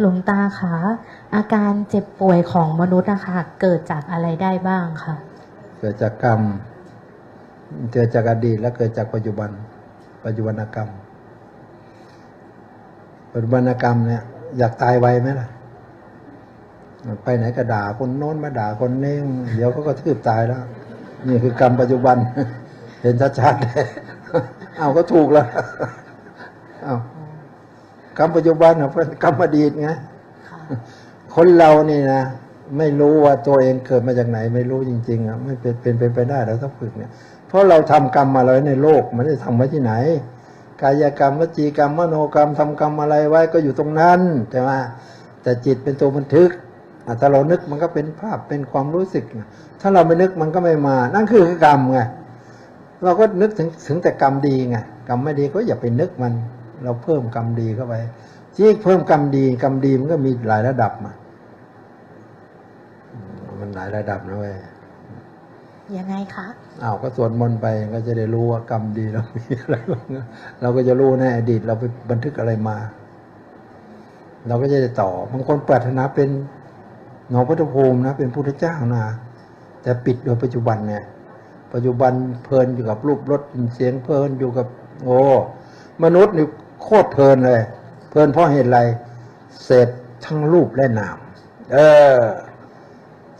หลวงตาคะอาการเจ็บป่วยของมนุษย์นะคะเกิดจากอะไรได้บ้างคะเกิดจากกรรม เกิดจากอดีตและเกิดจากปัจจุบัน ปัจจุบันกรรม ปัจจุบันกรรมเนี่ยอยากตายไวไหมล่ะ ไปไหนก็ด่าคนโน้นมาด่าคนนี้เดี๋ยวเขาก็ทืบตายแล้ว นี่คือกรรมปัจจุบัน เห็นชัดๆเลยเอาก็ถูกแล้วเอา กรรมปัจจุบันน่ะเป็นกรรมอดีตไงค่ะคนเรานี่นะไม่รู้ว่าตัวเองเกิดมาจากไหน ไม่รู้จริงๆอะไม่เป็นเป็นเป็นไปได้เราต้องฝึกเนี่ย เพราะเราทำกรรมมาไว้ในโลกมันได้ทำไว้ที่ไหน กายกรรมวจีกรรมมโนกรรมทำกรรมอะไรไว้ก็อยู่ตรงนั้นใช่ไหมแต่จิตเป็นตัวบันทึกอะถ้าเรานึกมันก็เป็นภาพเป็นความรู้สึกนะถ้าเราไม่นึกมันก็ไม่มา นั่นคือกรรมไงเราก็นึกถึงถึงแต่กรรมดีไงกรรมไม่ดีก็อย่าไปนึกมัน เราเพิ่มกรรมดีเข้าไปที่เพิ่มกรรมดีกรรมดีมันก็มีหลายระดับมาอืมมันหลายระดับนะเว้ยยังไงคะอ้าวก็สวดมนต์ไปก็จะได้รู้ว่ากรรมดีเรามีอะไรบ้างเราก็จะรู้ในอดีต เราไปบันทึกอะไรมา เราก็จะได้ต่อบางคนปรารถนาเป็นหนอพุทธภูมินะ เป็นพุทธเจ้านะแต่ปิดโดยปัจจุบันเนี่ย ปัจจุบันเพลินอยู่กับรูปรสกลิ่นเสียงเพลินอยู่กับ โอ้มนุษย์นี่ โคตรเพลินเลย เพลินเพราะเหตุอะไรเสพทั้งรูปและนาม เออ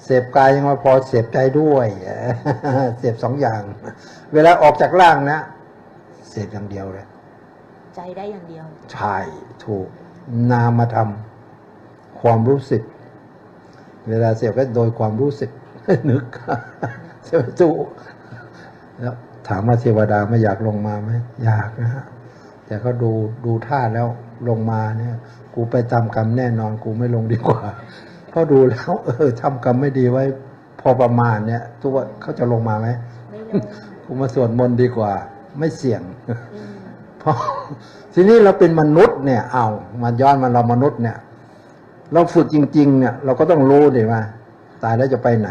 เสพกายยังไมาพอเสพใจด้วยเสพสองอย่าง เวลาออกจากร่างนะเสพอย่างเดียวเลยใจได้อย่างเดียว ใช่ถูกนามธรรมความรู้สึก เวลาเสพก็โดยความรู้สึกนึกใช่ไหมจูแล้วถามว่าเทวดาไม่อยากลงมาไหมอยากนะฮะ แต่ก็ดูดูท่าแล้วลงมาเนี่ย กูไปตามกรรมแน่นอนกูไม่ลงดีกว่า เพราะดูแล้ว เออทำกรรมไม่ดีไว้ พอประมาณเนี่ยทุกว่าเขาจะลงมาไหมไม่ลงกูมาสวดมนต์ดีกว่า ไม่เสี่ยงเพราะทีนี้เราเป็นมนุษย์เนี่ย เอามาย้อนมาเรามนุษย์เนี่ย เราฝึกจริง ๆ เนี่ย เราก็ต้องรู้ดิว่าตายแล้วจะไปไหน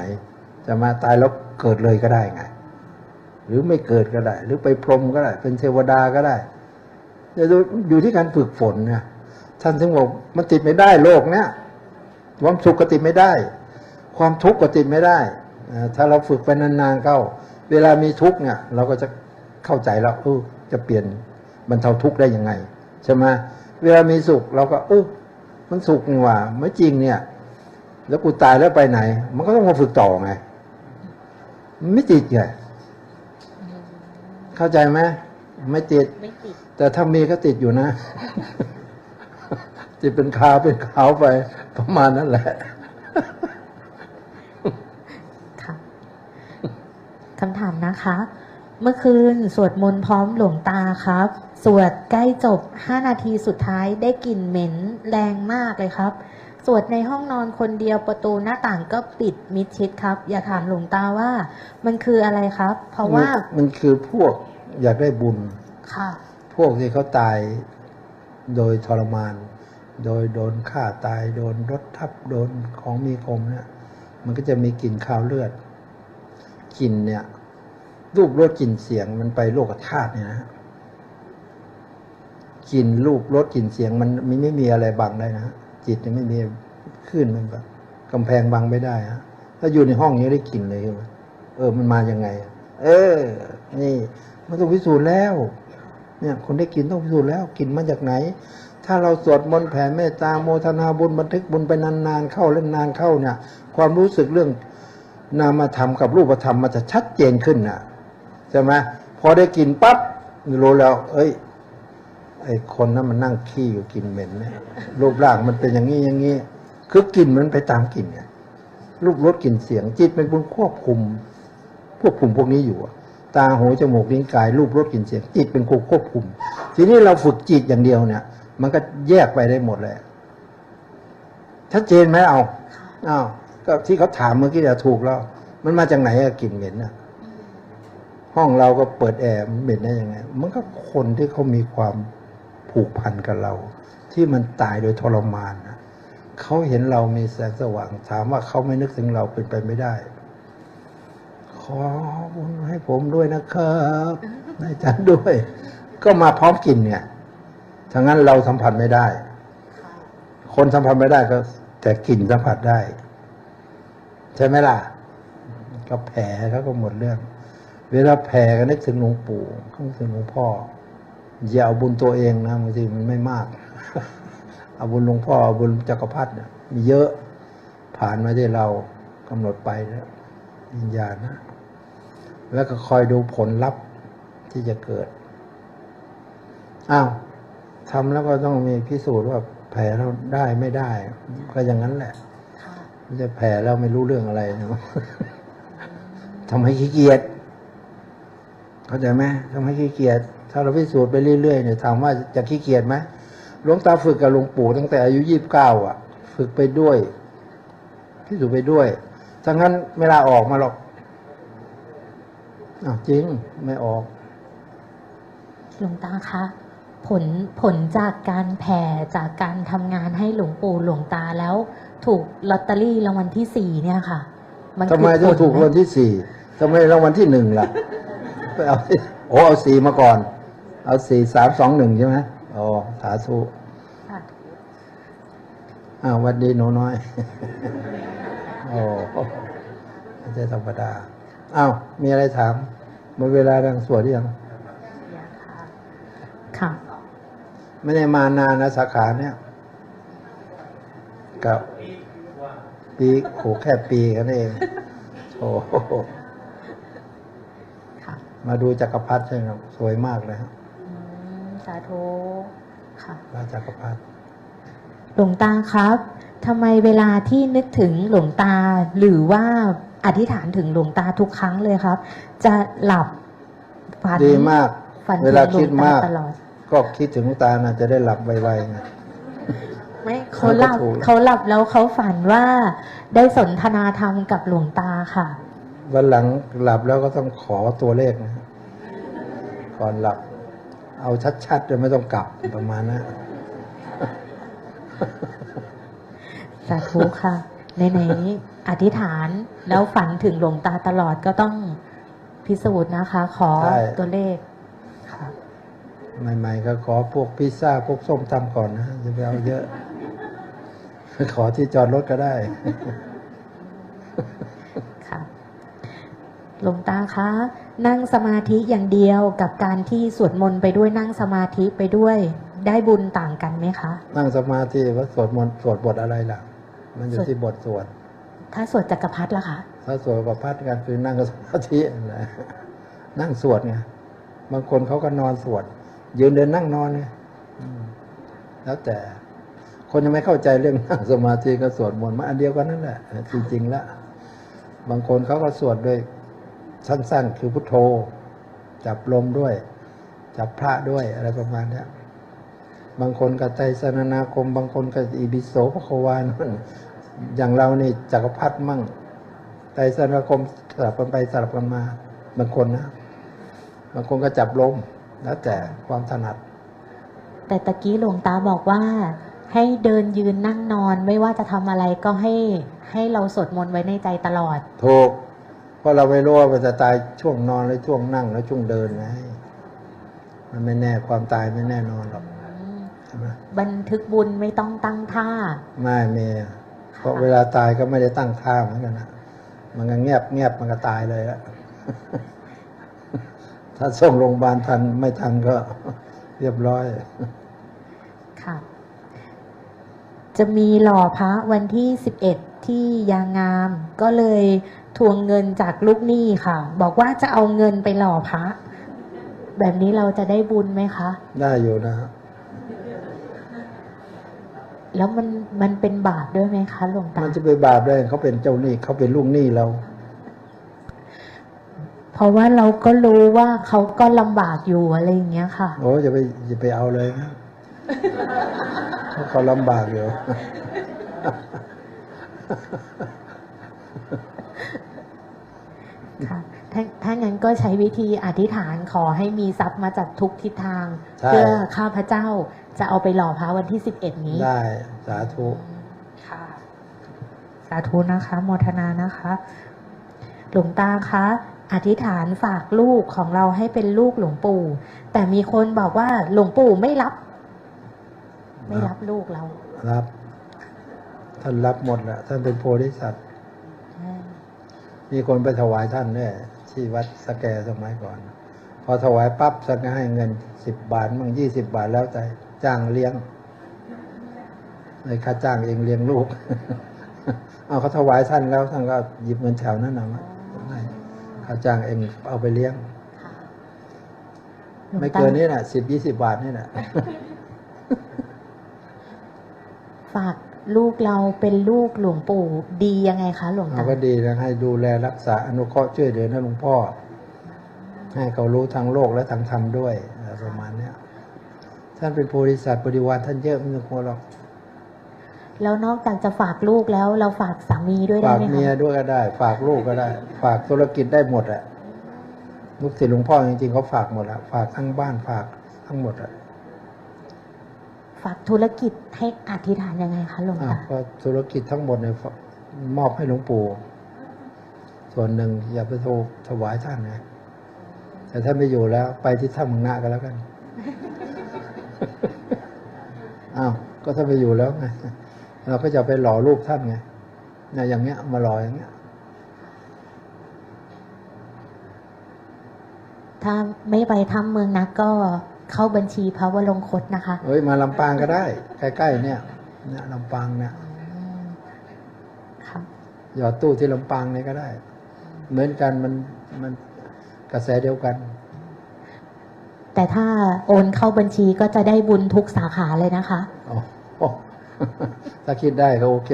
จะมาตายแล้วเกิดเลยก็ได้ไง หรือไม่เกิดก็ได้ หรือไปพรหมก็ได้ เป็นเทวดาก็ได้จะดู อยู่ที่การฝึกฝนเนี่ยท่านถึงบอกมันติดไม่ได้โลกเนี้ยความสุขก็ติดไม่ได้ ความทุกข์ก็ติดไม่ได้ ถ้าเราฝึกไปนานๆเข้า เวลามีทุกข์เนี่ยเราก็จะเข้าใจแล้วเออจะเปลี่ยนบรรเทาทุกข์ได้ยังไงใช่ไหมเวลามีสุขเราก็ เออมันสุขนี่หว่าไม่จริงเนี่ย แล้วกูตายแล้วไปไหน มันก็ต้องมาฝึกต่อไงไม่ติดไงเข้าใจไหมไม่ติดไม่ติด แต่ถ้ามีก็ติดอยู่นะ ติดเป็นขาวเป็นขาวไป ประมาณนั้นแหละค่ะคำถามนะคะ เมื่อคืนสวดมนต์พร้อมหลวงตาครับ สวดใกล้จบ5นาทีสุดท้ายได้กลิ่นเหม็นแรงมากเลยครับสวดในห้องนอนคนเดียวประตูหน้าต่างก็ปิดมิดชิดครับ อยากถามหลวงตาว่า มันคืออะไรครับ เพราะว่ามันคือพวกอยากได้บุญค่ะ พวกที่เขาตายโดยทรมาน โดยโดนฆ่าตาย โดนรถทับโดนของมีคมเนี่ย มันก็จะมีกลิ่นคาวเลือดกลิ่นเนี่ย รูปรสกลิ่นเสียงมันไปโลกธาตุเนี่ยนะกลิ่นรูปรสกลิ่นเสียงมันไม่ไม่มีอะไรบังได้นะจิตเนี่ยไม่มีขึ้นมันแบบกำแพงบังไม่ได้ฮะถ้าอยู่ในห้องนี้ได้กลิ่นเลยขึ้นมเออมันมาอยังไง เออ นี่ มันต้องพิสูจน์แล้ว เนี่ยคนได้กินต้องพิสูจน์แล้วกินมาจากไหน ถ้าเราสวดมนต์แผ่เมตตาโมทนาบุญบันทึกบุญไปนานๆเข้าเล่นนานเข้าเนี่ย ความรู้สึกเรื่องนามธรรมกับรูปธรรมมันจะชัดเจนขึ้นนะใช่ไหมพอได้กินปั๊บรู้แล้ว เอ้ย ไอคนนั้นมันนั่งขี้อยู่กินเหม็นเนี่ยรูปร่างมันเป็นอย่างนี้อย่างนี้คือกลิ่นมันไปตามกลิ่นไงรูปรสกลิ่นเสียงจิตเป็นคนควบคุมควบคุมพวกนี้อยู่อะ ตาหูจมูกลิ้นกายรูปรสกลิ่นเสียงจิตเป็นคนควบคุม ทีนี้เราฝึกจิตอย่างเดียวเนี่ย มันก็แยกไปได้หมดเลยชัดเจนไหมเอาอ้าวก็ที่เขาถามเมื่อกี้เนี่ยถูกแล้ว มันมาจากไหนอะกลิ่นเหม็นอะห้องเราก็เปิดแอร์มันเหม็นได้ยังไง มันก็คนที่เขามีความผูกพันกับเรา ที่มันตายโดยทรมานนะเขาเห็นเรามีแสงสว่าง ถามว่าเขาไม่นึกถึงเราเป็นไปไม่ได้ อบุญให้ผมด้วยนะครับนายจันด้วย ก็มาพร้อมกินเนี่ยถ้างั้นเราสัมผัสไม่ได้ คนสัมผัสไม่ได้ก็ แต่กลิ่นสัมผัสได้ ใช่ไหมล่ะ ก็แผ่เขาก็หมดเรื่อง เวลาแผ่ก็นึกถึงหลวงปู่ก็นึกถึงหลวงพ่ออย่าเอาบุญตัวเองนะบางทีมันไม่มาก เอาบุญหลวงพ่อเอาบุญจักรพรรดิเนี่ยมีเยอะผ่านมาที่เรากำหนดไปแล้ววิญญาณนะ แล้วก็คอยดูผลลัพธ์ที่จะเกิด อ้าวทำแล้วก็ต้องมีพิสูจน์ว่าแผลเราได้ไม่ได้ ก็อย่างนั้นแหละค่ะแผลแล้วไม่รู้เรื่องอะไรนะทำให้ขี้เกียจเข้าใจไหมทำให้ขี้เกียจถ้าเราพิสูจน์ไปเรื่อยๆเนี่ยถามว่าจะขี้เกียจไหมหลวงตาฝึกกับหลวงปู่ตั้งแต่อายุยี่บเก้าอะ ฝึกไปด้วยพิสูจน์ไปด้วยถ้างั้นไม่ลาออกมาหรอก อ้าวจริงไม่ออกหลวงตาคะผลผลจากการแผ่จากการทำงานให้หลวงปู่หลวงตาแล้ว ถูกลอตเตอรี่รางวัลที่สี่เนี่ยค่ะ มันทำไมคือถึงถูกผลรางวัลที่สี่ทำไมรางวัลที่หนึ่งล่ะไปเอาที่โอ้เอาสี่มาก่อน เอาสี่สามสองหนึ่งใช่ไหมอ๋อสาธุค่ะอ้าวหวันดีหนูน้อยโอ้ไม่ใช่ธรรมดา อ้าวมีอะไรถามหมดเวลาดังสวดหรือยังค่ะ ไม่ได้มานานนะสาขาเนี่ยกับปีโขแค่ปีกันเองโอ้โหค่ะมาดูจักรพรรดิใช่ไหมครับสวยมากเลยครับอืมสาธุค่ะพระจักรพรรดิหลวงตาครับทำไมเวลาที่นึกถึงหลวงตาหรือว่า อธิษฐานถึงหลวงตาทุกครั้งเลยครับ จะหลับฝันดีมาก ฝันเวถึงลาหลคิวดงตามากตลอดก็คิดถึงหลวงตานะจะได้หลับไวๆไงไม่เขาหลับก็ถูกเขาหลับแล้วเขาฝันว่าได้สนทนาธรรมกับหลวงตาค่ะ วันหลังหลับแล้วก็ต้องขอตัวเลขนะก่อนหลับ เอาชัดๆเลยไม่ต้องกลับประมาณนั้นสาธุค่ะใน ไหนๆอธิษฐานแล้วฝันถึงหลวงตาตลอดก็ต้องพิสูจน์นะคะ ขอใช่ตัวเลขค่ะใหม่ๆก็ขอพวกพิซซ่าพวกส้มตำก่อนนะจะไปเอาเยอะขอที่จอดรถก็ได้ค่ะหลวงตาคะ นั่งสมาธิอย่างเดียวกับการที่สวดมนต์ไปด้วยนั่งสมาธิไปด้วย ได้บุญต่างกันไหมคะ นั่งสมาธิว่าสวดมนต์สวดบทอะไรล่ะ มันอยู่สวดที่บทสวด ถ้าสวดจักรพรรดิล่ะคะ ถ้าสวดกับพัดกันคือนั่งกับสมาธินั่นแหละนั่งสวดไงบางคนเขาก็นอนสวด ยืนเดินนั่งนอนไงอืมแล้วแต่ คนยังไม่เข้าใจเรื่องนั่งสมาธิก็สวดมนต์มาอันเดียวกันนั่นแหละจริงๆแล้วบางคนเขาก็สวดด้วยสั้นๆ คือพุทโธ จับลมด้วย จับพระด้วยอะไรประมาณเนี้ย บางคนก็ไตรสนนาคม บางคนก็อิบิโสพระควานนอย่างเรานี่จักรพรรดิมั่งไตรสนนาคมสลับกันไปสลับกันมาบางคนนะ บางคนก็จับลมแล้วแต่ความถนัด แต่ตะกี้หลวงตาบอกว่า ให้เดินยืนนั่งนอน ไม่ว่าจะทำอะไรก็ให้ให้เราสวดมนต์ไว้ในใจตลอด ถูก เพราะเราไม่รู้ว่ามันจะตายช่วงนอนหรือช่วงนั่งหรือช่วงเดินไงมันไม่แน่ความตายไม่แน่นอนหรอกใช่ไหม บันทึกบุญไม่ต้องตั้งท่า ไม่เมเพราะเวลาตายก็ไม่ได้ตั้งท่าเหมือนกันนะมันก็เงียบเงียบมันก็ตายเลยละถ้าส่งโรงพยาบาลทันไม่ทันก็เรียบร้อย ค่ะ จะมีหล่อพระวันที่11ที่ยางงาม ก็เลยทวงเงินจากลูกหนี้ค่ะ บอกว่าจะเอาเงินไปหล่อพระ แบบนี้เราจะได้บุญไหมคะ ได้อยู่นะฮะ แล้วมันมันเป็นบาปด้วยไหมคะหลวงตา มันจะไปบาปได้เขาเป็นเจ้าหนี้เขาเป็นลูกหนี้เรา เพราะว่าเราก็รู้ว่าเขาก็ลำบากอยู่อะไรอย่างเงี้ยค่ะ โอ้จะไปจะไปเอาเลยนะเพราะเขาลำบากอยู่ ค่ะถ้าถ้างั้น ก็ใช้วิธีอธิษฐานขอให้มีทรัพย์มาจากทุกทิศทาง ใช่ เพื่อข้าพเจ้าจะเอาไปหล่อพระวันที่ 11 นี้ ได้สาธุ ค่ะ สาธุนะคะโมทนานะคะ หลวงตาคะ อธิษฐานฝากลูกของเราให้เป็นลูกหลวงปู่ แต่มีคนบอกว่าหลวงปู่ไม่รับ ไม่รับลูกเรารับ ท่านรับหมดแหละท่านเป็นโพธิสัตว์ใช่มีคนไปถวายท่านเนี่ย ที่วัดสแกสมัยก่อน พอถวายปั๊บท่านก็ให้เงินสิบบาทมั่งยี่สิบบาทแล้วแต่จ้างเลี้ยงเลยค่าจ้างเองเลี้ยงลูก เอาเขาถวายท่านแล้วท่านก็หยิบเงินแถวนั้นนะมาให้ค่าจ้างเองเอาไปเลี้ยงค่ะหลวงไม่ตาเกินนี่แหละสิบยี่สิบบาทนี่แหละฝาก ลูกเราเป็นลูกหลวงปู่ดียังไงคะหลวงเราตาก็ดีนะให้ดูแลรักษาอนุเคราะห์ช่วยเหลือนะหลวงพ่อ ให้เขารู้ทางโลกและทางธรรมด้วยอะไรประมาณเนี้ยท่านเป็นโพธิสัตว์บริวารท่านเยอะไม่ต้องกลัวหรอกแล้วนอกจากจะฝากลูกแล้วเราฝากสามีด้วยได้ฝากไหมเมียคะด้วยก็ได้ ฝากลูกก็ได้ ฝากธุรกิจได้หมดอะลูกศิษย์หลวงพ่อจริงๆเขาฝากหมดอะฝากทั้งบ้านฝากทั้งหมดอะ ฝากธุรกิจให้อธิษฐานยังไงคะหลวงอะตาก็ธุรกิจทั้งหมดเนี่ยฝมอบให้หลวงปู่ส่วนหนึ่งอย่าไปโทรถวายท่านนะแต่ถ้าไม่อยู่แล้ว ไปที่ถ้ำมังนากันแล้วกัน อ้าวก็ถ้าไม่อยู่แล้วไงเราก็จะไปหล่อรูปท่านไงเนี่ยอย่างเงี้ยมาหล่ออย่างเงี้ย ถ้าไม่ไปทำเมืองนักก็ เข้าบัญชีพระวรงคตนะคะเฮ้ยมาลำปางก็ได้ ใกล้ๆเนี่ยเนี่ยลำปางเนี่ยอืมค่ะหยอดตู้ที่ลำปางเนี่ยก็ได้ เหมือนกันมันมันกระแสเดียวกัน แต่ถ้าโอนเข้าบัญชีก็จะได้บุญทุกสาขาเลยนะคะอ๋อถ้าคิดได้ก็โอเค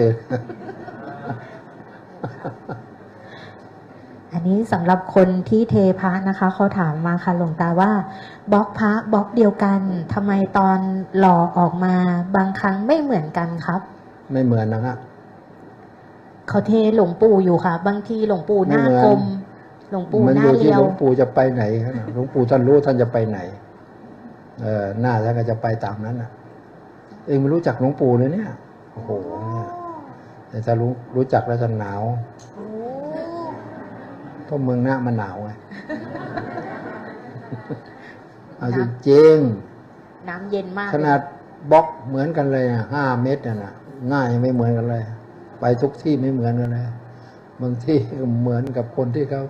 อันนี้สำหรับคนที่เทพระนะคะเขาถามมาค่ะหลวงตาว่าบล็อกพระบล็อกเดียวกันทำไมตอนหล่อออกมาบางครั้งไม่เหมือนกันครับ ไม่เหมือนนะฮะเขาเทหลวงปู่อยู่ค่ะ บางทีหลวงปู่หน้าไม่เหมือนกลมหลวงปู่มันหอน้ายู่ที่เรียหวลวงปู่จะไปไหนครับหลวงปู่ท่านรู้ท่านจะไปไหน เออหน้าท่านก็จะไปตามนั้นน่ะ เองไม่รู้จักหลวงปู่เลยเนี่ยโอ้โหเนี่ยแต่ถ้ารู้รู้จักแล้วจะหนาว เพราะเมืองหน้ามันหนาวไงเอาจริงๆน้ำเย็นมาก ขนาดบล็อกเหมือนกันเลยอะห้าเมตรน่ะนะหน้ายังไม่เหมือนกันเลย ไปทุกที่ไม่เหมือนกันเลยบางที่ก็เหมือนกับคนที่เขา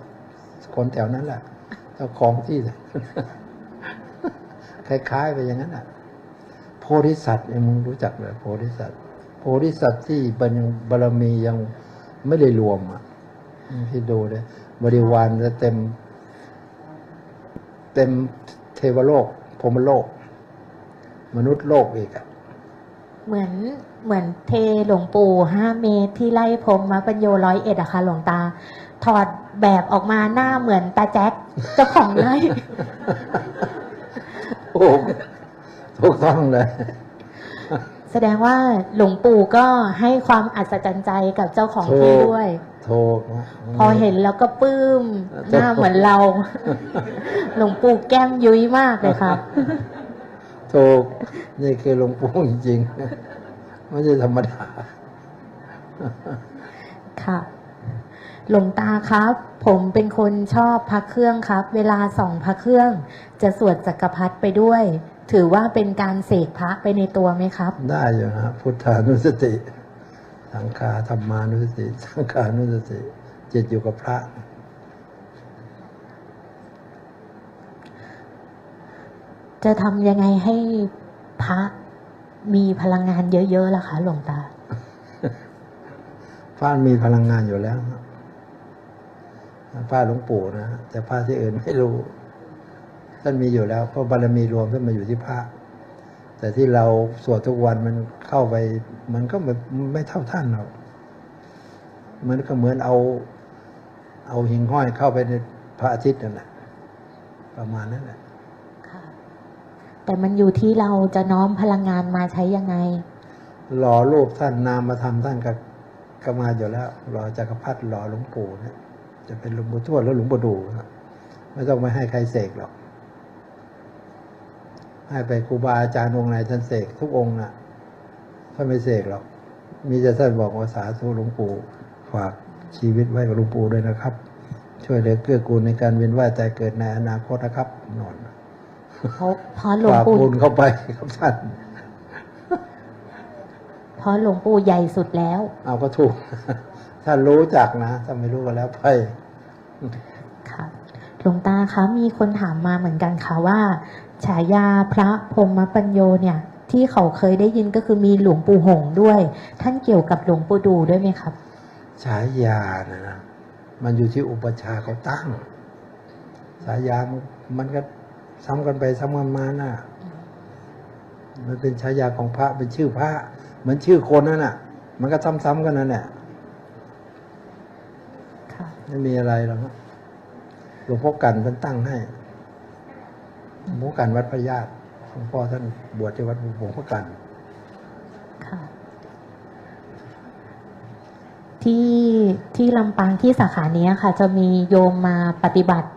คนแถวนั้นแหละเจ้าของที่คล้ายๆไปอย่างนั้นอะ โพธิสัตว์เนี่ยมึงรู้จักเลยโพธิสัตว์ โพธิสัตว์ที่บารมีบารมียังไม่ได้รวมอะที่ดูเลย บริวารจะเต็ม เต็มเทวโลกพรหมโลก มนุษย์โลกอีกอะเหมือนเหมือนเทหลวงปู่ห้าเมตรที่ไล่พรมมาปัญโยร้อยเอ็ดอะค่ะหลวงตา ถอดแบบออกมาหน้าเหมือนตาแจ็คเจ้าของไร่ถูกถูกต้องเลย แสดงว่าหลวงปู่ก็ให้ความอัศจรรย์ใจกับเจ้าของที่ถูกด้วย ถูกนะพอเห็นแล้วก็ปลื้มถูกหน้าเหมือนเรา หลวงปู่แก้มยุ้ยมากเลยครับ ถูก นี่คือหลวงปู่จริงๆ ไม่ใช่ธรรมดา ค่ะหลวงตาครับ ผมเป็นคนชอบพระเครื่องครับ เวลาส่องพระเครื่อง จะสวดจักรพรรดิไปด้วย ถือว่าเป็นการเสกพระไปในตัวไหมครับ ได้อยู่นะพุทธานุสติ สังขาธรรมานุสติ สังขานุสติ จิตอยู่กับพระ จะทำยังไงให้พระมีพลังงานเยอะๆล่ะคะหลวงตาพระมีพลังงานอยู่แล้วครับพระหลวงปู่นะแต่พระที่อื่นไม่รู้ ท่านมีอยู่แล้วเพราะบารมีรวมท่านมาอยู่ที่พระ แต่ที่เราสวดทุกวันมันเข้าไป มันก็ไม่ไม่เท่าท่านหรอกมันก็เหมือนเอา เอาหิ่งห้อยเข้าไปในพระอาทิตย์นั่นแหละประมาณนั้นแหละค่ะแต่มันอยู่ที่เราจะน้อมพลังงานมาใช้ยังไง หล่อรูปท่านนามธรรมท่านก็ก็มาอยู่แล้วหล่อจักรพรรดิหล่อหลวงปู่เนี่ยจะเป็นหลวงปู่ทวดแล้วหลวงปู่ดูนะไม่ต้องไปให้ใครเสกหรอก ให้ไปครูบาอาจารย์องค์ไหนท่านเสกทุกองค์น่ะท่านไม่เสกหรอก มีแต่ท่านบอกว่าสาธุหลวงปู่ฝากชีวิตไว้กับหลวงปู่ด้วยนะครับ ช่วยเหลือเกื้อกูลในการเวียนว่ายใจเกิดในอนาคตนะครับนอนเพราะเพราะหลวงฝากปู่บุญเข้าไปครับท่านเพราะราะหลวงปู่ใหญ่สุดแล้ว เอาก็ถูก ถ้ารู้จักนะ ถ้าไม่รู้ก็แล้วไปค่ะ หลวงตาคะมีคนถามมาเหมือนกันค่ะว่าฉายาพระพรหมปัญโยเนี่ยที่เขาเคยได้ยินก็คือมีหลวงปู่หงส์ด้วย ท่านเกี่ยวกับหลวงปู่ดูด้วยไหมครับ ฉายานะนะมันอยู่ที่อุปชฌาย์เขาตั้ง ฉายามันมันก็ซ้ำกันไปซ้ำกันมาน่ะมันเป็นฉายาของพระเป็นชื่อพระเหมือนชื่อคนนั่นน่ะ มันก็ซ้ำๆกันนั่นแหละค่ะไม่มีอะไรหรอกนะ หลวงพ่อกันท่านตั้งให้หลวงพ่อกันวัดพระญาติหลวงพ่อท่านบวชที่วัดหลวงพ่อกันค่ะที่ที่ลำปางที่สาขาเนี้ยค่ะ จะมีโยมมาปฏิบัติ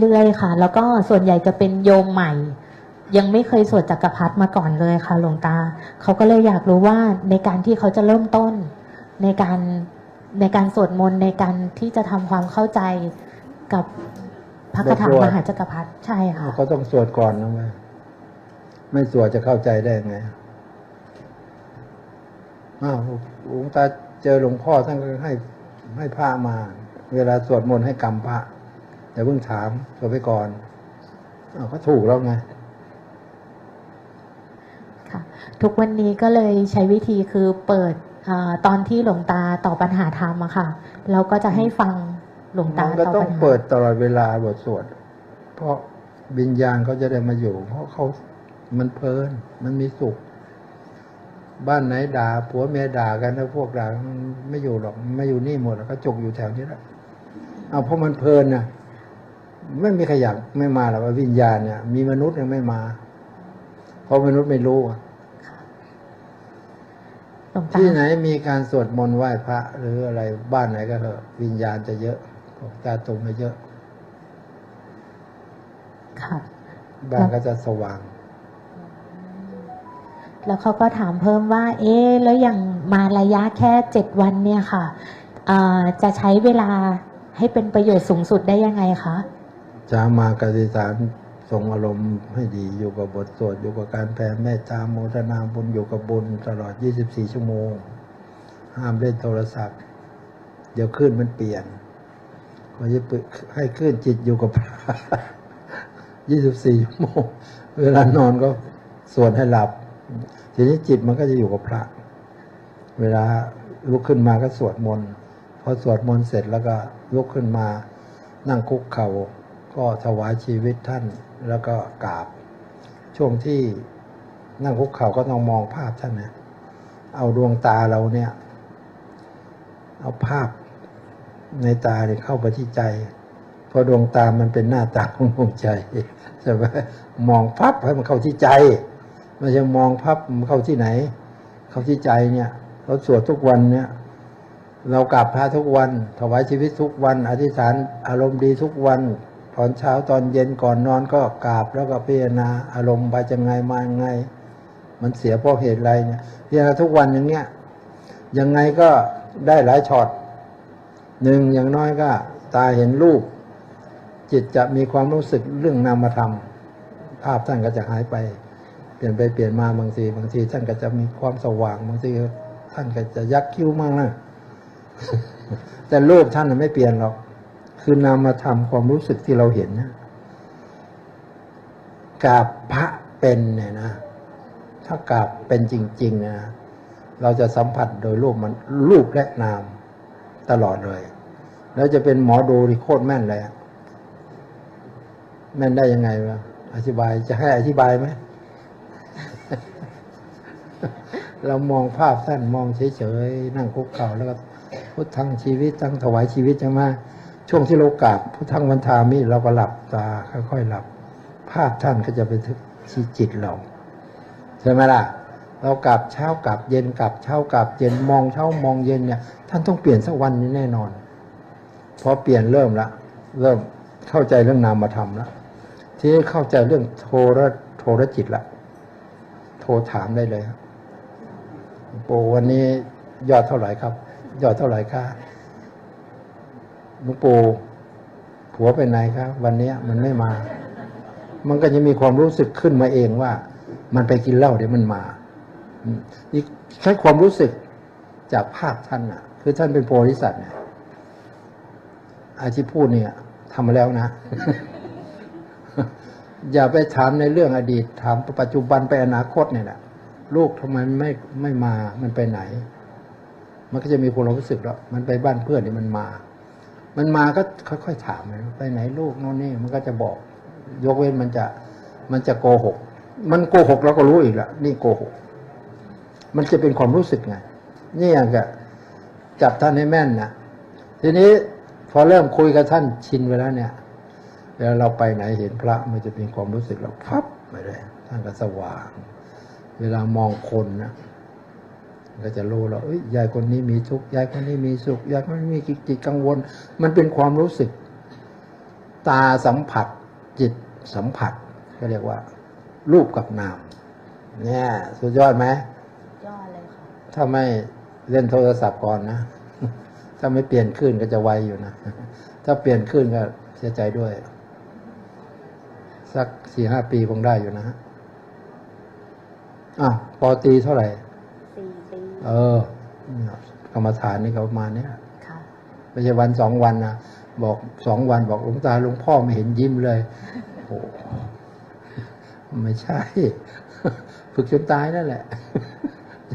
เรื่อยๆค่ะ แล้วก็ส่วนใหญ่จะเป็นโยมใหม่ ยังไม่เคยสวดจักรพรรดิมาก่อนเลยค่ะ หลวงตา เขาก็เลยอยากรู้ว่าในการที่เขาจะเริ่มต้นในการในการสวดมนต์ในการที่จะทำความเข้าใจ กับพระคาถาบทสวดมหาจักรพรรดิใช่ค่ะเราก็ต้องสวดก่อนนะแม่ไม่สวดจะเข้าใจได้ไงอ้าวหลวงตาเจอหลวงพ่อท่านก็ให้ให้พระมา เวลาสวดมนต์ให้กรรมพระแต่เพิ่งถามสวดไปก่อนอ้าวก็ถูกแล้วไงค่ะทุกวันนี้ก็เลยใช้วิธีคือเปิดอาตอนที่หลวงตาตอบปัญหาธรรมอะค่ะ เราก็จะให้ฟัง หลวงตามันก็ตอบต้องปัญหาเปิดตลอดเวลาบทสวด เพราะวิญญาณเขาจะได้มาอยู่ เพราะเขามันเพลิน มันมีสุข บ้านไหนด่าผัวเมียด่ากันแล้วพวกด่ามันไม่อยู่หรอกไม่อยู่นี่หมดหรอกก็จกอยู่แถวนี้แหละเอาเพราะมันเพลินนะไม่มีใครอยากไม่มาหรอกว่าวิญญาณเนี่ยมีมนุษย์ยังไม่มา เพราะมนุษย์ไม่รู้อะหลวงตาที่ไหนมีการสวดมนต์ไหว้พระ หรืออะไรบ้านไหนก็เถอะวิญญาณจะเยอะ ตาตรงจะเยอะ ค่ะ บ้านก็จะสว่าง แล้วเขาก็ถามเพิ่มว่า เอ๊ะแล้วอย่างมาระยะแค่เจ็ดวันเนี่ยค่ะอ่าจะใช้เวลาให้เป็นประโยชน์สูงสุดได้ยังไงคะจะมากติสารทรงอารมณ์ให้ดีอยู่กับบทสวดอยู่กับการแผ่เมตตาโมทนาบุญอยู่กับบุญตลอด 24 ชั่วโมง ห้ามเล่นโทรศัพท์ เดี๋ยวขึ้นมันเปลี่ยน ก็จะให้ขึ้นจิตอยู่กับพระ24ชั่วโมง เวลานอนก็สวดให้หลับ ทีนี้จิตมันก็จะอยู่กับพระ เวลาลุกขึ้นมาก็สวดมนต์ พอสวดมนต์เสร็จแล้วก็ลุกขึ้นมา นั่งคุกเขา่าก็ถวายชีวิตท่านแล้วก็กราบ ช่วงที่นั่งคุกเข่าก็ต้องมองภาพท่านนะ เอาดวงตาเราเนี่ย เอาภาพ ในตาเนี่ยเข้าไปที่ใจ เพราะดวงตามันเป็นหน้าตาของดวงใจใช่ไหมมองพับให้มันเข้าที่ใจไม่ใช่มองพับมันเข้าที่ไหน เข้าที่ใจเนี่ย เราสวดทุกวันเนี่ย เรากราบพระทุกวัน ถวายชีวิตทุกวัน อธิษฐานอารมณ์ดีทุกวันตอนเช้าตอนเย็นก่อนนอนก็กราบแล้วก็พิจารณาอารมณ์ไปจะไงมาไง มันเสียเพราะเหตุอะไรเนี่ยพิจารณาทุกวันอย่างเนี้ยยังไงก็ได้หลายช็อต หนึ่งอย่างน้อยก็ ตาเห็นรูป จิตจะมีความรู้สึกเรื่องนามธรรม ภาพท่านก็จะหายไป เปลี่ยนไปเปลี่ยนมาบางทีบางทีท่านก็จะมีความสว่างบางทีท่านก็จะยักคิ้วมากนะแต่รูปท่านไม่เปลี่ยนหรอก คือนามธรรมความรู้สึกที่เราเห็นนะกราบพระเป็นเนี่ยนะ ถ้ากราบเป็นจริงๆนะเราจะสัมผัสโดยรูปมันรูปและนาม ตลอดเลย แล้วจะเป็นหมอดูที่โคตรแม่นเลยแม่นได้ยังไงวะอธิบายจะให้อธิบายไหมเรามองภาพท่านมองเฉยๆนั่งคุกเข่าแล้วก็พุทธังชีวิตตั้งถวายชีวิตใช่ไหมช่วงที่เรากราบพุทธังวันทามิเราก็หลับตาค่อยๆหลับ ภาพท่านก็จะไปทึกที่จิตเรา ใช่ไหมล่ะ เรากลับเช้ากลับเย็นกลับเช้ากลับเย็นมองเช้ามองเย็นเนี่ยท่านต้องเปลี่ยนสักวันนี้แน่นอนพอเปลี่ยนเริ่มละเริ่มเข้าใจเรื่องนามธรรมแล้วทีนี้เข้าใจเรื่องโทรโทรจิตละโทรถามได้เลยครับปูวันนี้ยอดเท่าไหร่ครับ ยอดเท่าไหร่คะหลวงปูผัวเป็นไงครับ วันนี้มันไม่มา มันก็จะมีความรู้สึกขึ้นมาเองว่า มันไปกินเหล้าเดี๋ยวมันมา นี่ใช้ความรู้สึกจากภาพท่านอะ คือท่านเป็นโพธิสัตว์เนี่ยอาที่พูดเนี่ยทำมาแล้วนะ อย่าไปถามในเรื่องอดีต ถามปัจจุบันไปอนาคตเนี่ยนะลูกทำไมไม่ไม่มา มันไปไหน มันก็จะมีความรู้สึกแล้วมันไปบ้านเพื่อนนี่มันมา มันมาก็ค่อยๆถามไปไหนลูกโน่นนี่มันก็จะบอก ยกเว้นมันจะ มันจะโกหก มันโกหกเราก็รู้อีกล้วนี่โกหก มันจะเป็นความรู้สึกไงนี่อย่างกับจับท่านให้แม่นนะทีนี้พอเริ่มคุยกับท่านชินไปแล้วเนี่ยเวลาเราไปไหนเห็นพระมันจะเป็นความรู้สึกเราพับไปเลยท่านก็สว่าง เวลามองคนนะก็จะรู้แล้วเอ้ยยายคนนี้มีทุกข์ยายคนนี้มีสุขยายคนนี้มีจิตกังวล มันเป็นความรู้สึก ตาสัมผัส จิตสัมผัสก็เรียกว่า รูปกับนามเนี่ยสุดยอดไหม ถ้าไม่เล่นโทรศัพท์ก่อนนะ ถ้าไม่เปลี่ยนขึ้นก็จะไวอยู่นะ ถ้าเปลี่ยนขึ้นก็เสียใจด้วย สักสี่ห้าปีคงได้อยู่นะฮะอะปอตรีเท่าไหร่สี่ปี เออเนี่ยกรรมฐานนี่เขาประมาณเนี้ยค่ะไม่ใช่วันสองวันนะบอกสองวันบอกหลวงตาหลวงพ่อไม่เห็นยิ้มเลยโอ้ไม่ใช่ ฝึกจนตายนั่นแหละ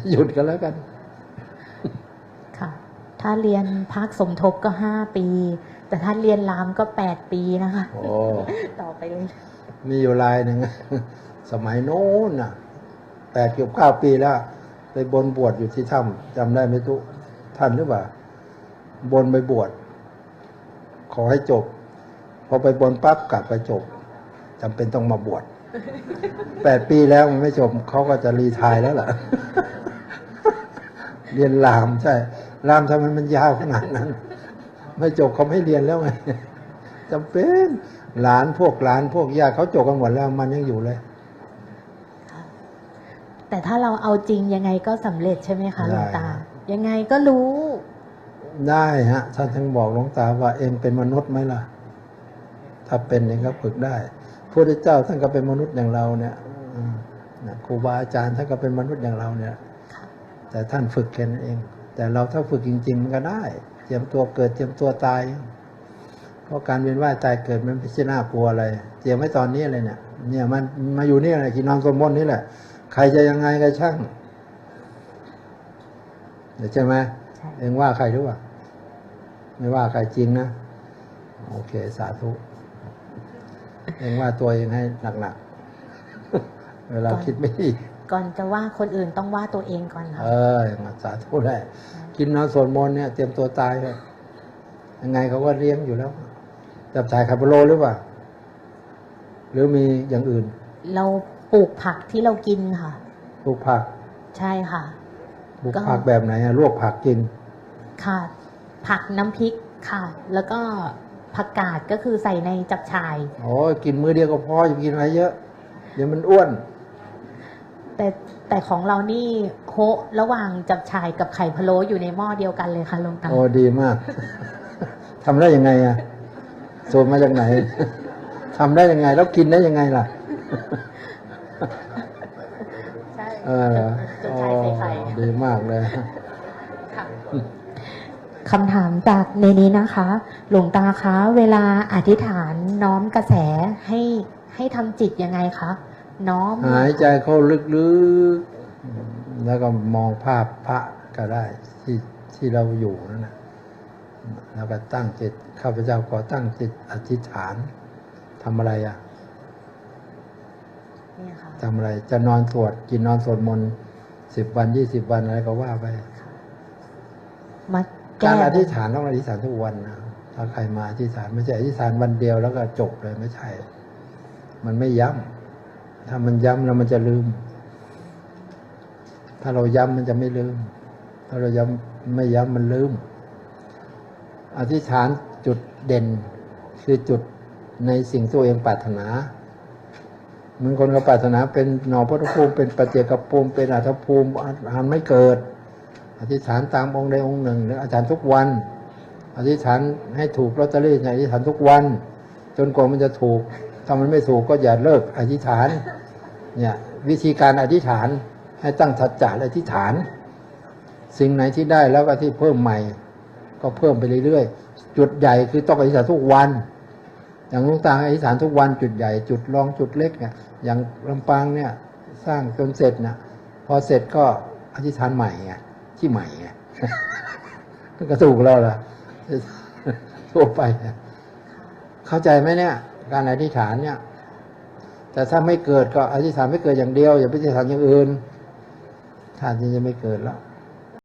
หยุดกันแล้วกัน ค่ะ ถ้าเรียนภาคสมทบก็ห้าปี แต่ถ้าเรียนรามก็แปดปีนะคะ โอ้ต่อไปเลย มีอยู่ลายหนึ่ง สมัยโน้นน่ะแปดเกือบเก้าปีแล้ว ไปบนบวชอยู่ที่ถ้ำจำได้ไหมทุกท่านหรือเปล่า บนไปบวช ขอให้จบ พอไปบนปั๊บกลับไปจบจำเป็นต้องมาบวชแปดปีแล้วมันไม่จบเขาก็จะรีไทายแล้วล่ะ เรียนรามใช่รามทำไมมันยาวขนาดนั้น ไม่จบเขาไม่เรียนแล้วไงจำเป็นหลานพวกหลานพวกญาติเขาจบกันหมดแล้วมันยังอยู่เลยแต่ถ้าเราเอาจริงยังไงก็สำเร็จใช่ไหมคะหลวงตาได้ยังไงก็รู้ ได้ฮะท่านทั้งบอกหลวงตาว่าเองเป็นมนุษย์ไหมล่ะ ถ้าเป็นเองก็ฝึกได้พระพุทธเจ้าท่านก็เป็นมนุษย์อย่างเราเนี่ยอืมนะครูบาอาจารย์ท่านก็เป็นมนุษย์อย่างเราเนี่ยค่ะ แต่ท่านฝึกแค่นั้นเอง แต่เราถ้าฝึกจริง ๆ มันก็ได้ เตรียมตัวเกิดเตรียมตัวตาย เพราะการเวียนว่ายตายเกิดมันไม่ใช่น่ากลัวอะไร เตรียมไว้ตอนนี้เลยเนี่ย เนี่ยมันมาอยู่นี่แหละกินนอนสมมตินี่แหละ ใครจะยังไงก็ช่างเดี๋ยวใช่ไหมใช่เองว่าใครรือเปล่าไม่ว่าใครจริงนะ โอเค สาธุเองว่าตัวเองให้หนักๆเวลาคิดไม่ดี ก่อนจะว่าคนอื่นต้องว่าตัวเองก่อนค่ะเออสาธุได้กินนอนสวดมนต์เนี่ยเตรียมตัวตายเลยยังไงเขาก็เลี้ยงอยู่แล้วจับถ่ายคาร์โบโลหรือเปล่า หรือมีอย่างอื่น เราปลูกผักที่เรากินค่ะ ปลูกผัก ใช่ค่ะ ปลูกก็ผักแบบไหนอะลวกผักกิน ค่ะ ผักน้ำพริกค่ะ แล้วก็ผักกาดก็คือใส่ในจับฉ่าย โอ้ยกินมื้อเดียวก็พออย่ากินอะไรเยอะ เดี๋ยวมันอ้วน แต่แต่ของเรานี่โฮะระหว่างจับฉ่ายกับไข่พะโล้อยู่ในหม้อเดียวกันเลยค่ะหลวงตาโอ้ดีมาก ทำได้ยังไงอะสูตรมาจากไหน ทำได้ยังไง แล้วกินได้ยังไงล่ะ ใช่เออเหรอจับฉ่ายใส่ไข่โอ้ดีมากเลยค่ะคำถามจากในนี้นะคะ หลวงตาคะ เวลาอธิษฐานน้อมกระแสให้ให้ทำจิตยังไงคะ น้อมหายใจเข้าลึกๆ แล้วก็มองภาพพระก็ได้ที่ที่เราอยู่นั่นนะแล้วก็ตั้งจิตข้าพเจ้าขอตั้งจิตอธิษฐานทำอะไรอะเนี่ยค่ะทำอะไรจะนอนสวดกินนอนสวดมนต์สิบวันยี่สิบวันอะไรก็ว่าไปมาแก้การอธิษฐานต้องอธิษฐานทุกวันนะถ้าใครมาอธิษฐานไม่ใช่อธิษฐานวันเดียวแล้วก็จบเลยไม่ใช่ มันไม่ย้ำ ถ้ามันย้ำแล้วมันจะลืม ถ้าเราย้ำมันจะไม่ลืม ถ้าเราย้ำไม่ย้ำมันลืม อธิษฐานจุดเด่น คือจุดในสิ่งที่ตัวเองปรารถนาเหมือนคนก็ปรารถนาเป็นหนอพุทธภูมิเป็นปัจเจกภูมิเป็นอัตภูมิอ่านไม่เกิด อธิษฐานตามองค์ใดองค์หนึ่งหรืออธิษฐานทุกวัน อธิษฐานให้ถูกลอตเตอรี่อธิษฐานทุกวัน จนกว่ามันจะถูก ถ้ามันไม่ถูกก็อย่าเลิกอธิษฐาน เนี่ยวิธีการอธิษฐานให้ตั้งสัจจะและอธิษฐาน สิ่งไหนที่ได้แล้วก็ที่เพิ่มใหม่ ก็เพิ่มไปเรื่อยๆ จุดใหญ่คือต้องอธิษฐานทุกวัน อย่างลุงตาอธิษฐานทุกวันจุดใหญ่ จุดรองจุดเล็กเนี่ยอย่างลำปางเนี่ยสร้างจนเสร็จนะพอเสร็จก็อธิษฐานใหม่ไงที่ใหม่ไงก็ถูกแล้วล่ะทั่วไป เข้าใจไหมเนี่ย การอธิษฐานเนี่ย แต่ถ้าไม่เกิดก็อธิษฐานไม่เกิดอย่างเดียว อย่าไปอธิษฐานอย่างอื่นท่านจะไม่เกิดแล้ว